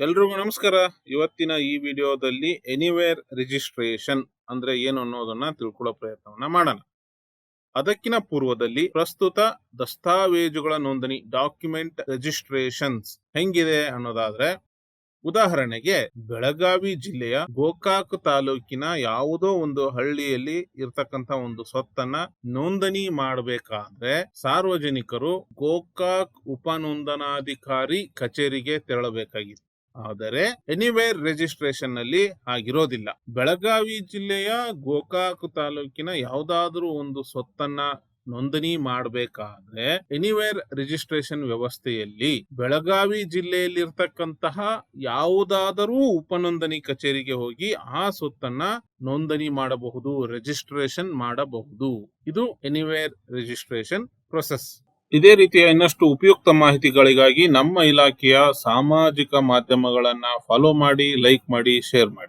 ಎಲ್ರಿಗೂ ನಮಸ್ಕಾರ. ಇವತ್ತಿನ ಈ ವಿಡಿಯೋದಲ್ಲಿ ಎನಿವೇರ್ ರಿಜಿಸ್ಟ್ರೇಷನ್ ಅಂದ್ರೆ ಏನು ಅನ್ನೋದನ್ನ ತಿಳ್ಕೊಳ್ಳೋ ಪ್ರಯತ್ನವನ್ನ ಮಾಡೋಣ. ಅದಕ್ಕಿನ ಪೂರ್ವದಲ್ಲಿ ಪ್ರಸ್ತುತ ದಸ್ತಾವೇಜುಗಳ ನೋಂದಣಿ ಡಾಕ್ಯುಮೆಂಟ್ ರಿಜಿಸ್ಟ್ರೇಷನ್ಸ್ ಹೆಂಗಿದೆ ಅನ್ನೋದಾದ್ರೆ, ಉದಾಹರಣೆಗೆ ಬೆಳಗಾವಿ ಜಿಲ್ಲೆಯ ಗೋಕಾಕ್ ತಾಲೂಕಿನ ಯಾವುದೋ ಒಂದು ಹಳ್ಳಿಯಲ್ಲಿ ಇರ್ತಕ್ಕಂತ ಒಂದು ಸ್ವತ್ತನ್ನ ನೋಂದಣಿ ಮಾಡಬೇಕಾದ್ರೆ ಸಾರ್ವಜನಿಕರು ಗೋಕಾಕ್ ಉಪನೋಂದಣಾಧಿಕಾರಿ ಕಚೇರಿಗೆ ತೆರಳಬೇಕಾಗಿತ್ತು. ಆದರೆ ಎನಿವೇರ್ ರಿಜಿಸ್ಟ್ರೇಷನ್ನಲ್ಲಿ ಆಗಿರೋದಿಲ್ಲ ಬೆಳಗಾವಿ ಜಿಲ್ಲೆಯ ಗೋಕಾಕ್ ತಾಲೂಕಿನ ಯಾವುದಾದ್ರೂ ಒಂದು ಸ್ವತ್ತನ್ನ ನೋಂದಣಿ ಮಾಡಬೇಕಾದ್ರೆ ಎನಿವೇರ್ ರಿಜಿಸ್ಟ್ರೇಷನ್ ವ್ಯವಸ್ಥೆಯಲ್ಲಿ ಬೆಳಗಾವಿ ಜಿಲ್ಲೆಯಲ್ಲಿರ್ತಕ್ಕಂತಹ ಯಾವುದಾದರೂ ಉಪನೋಂದಣಿ ಕಚೇರಿಗೆ ಹೋಗಿ ಆ ಸ್ವತ್ತನ್ನ ನೋಂದಣಿ ಮಾಡಬಹುದು ರಿಜಿಸ್ಟ್ರೇಷನ್ ಮಾಡಬಹುದು. ಇದು ಎನಿವೇರ್ ರಿಜಿಸ್ಟ್ರೇಷನ್ ಪ್ರೊಸೆಸ್ ಇದೇ ರೀತಿಯ ಇನ್ನಷ್ಟು ಉಪಯುಕ್ತ ಮಾಹಿತಿಗಳಿಗಾಗಿ ನಮ್ಮ ಇಲಾಖೆಯ ಸಾಮಾಜಿಕ ಮಾಧ್ಯಮಗಳನ್ನ ಫಾಲೋ ಮಾಡಿ ಲೈಕ್ ಮಾಡಿ ಶೇರ್ ಮಾಡಿ.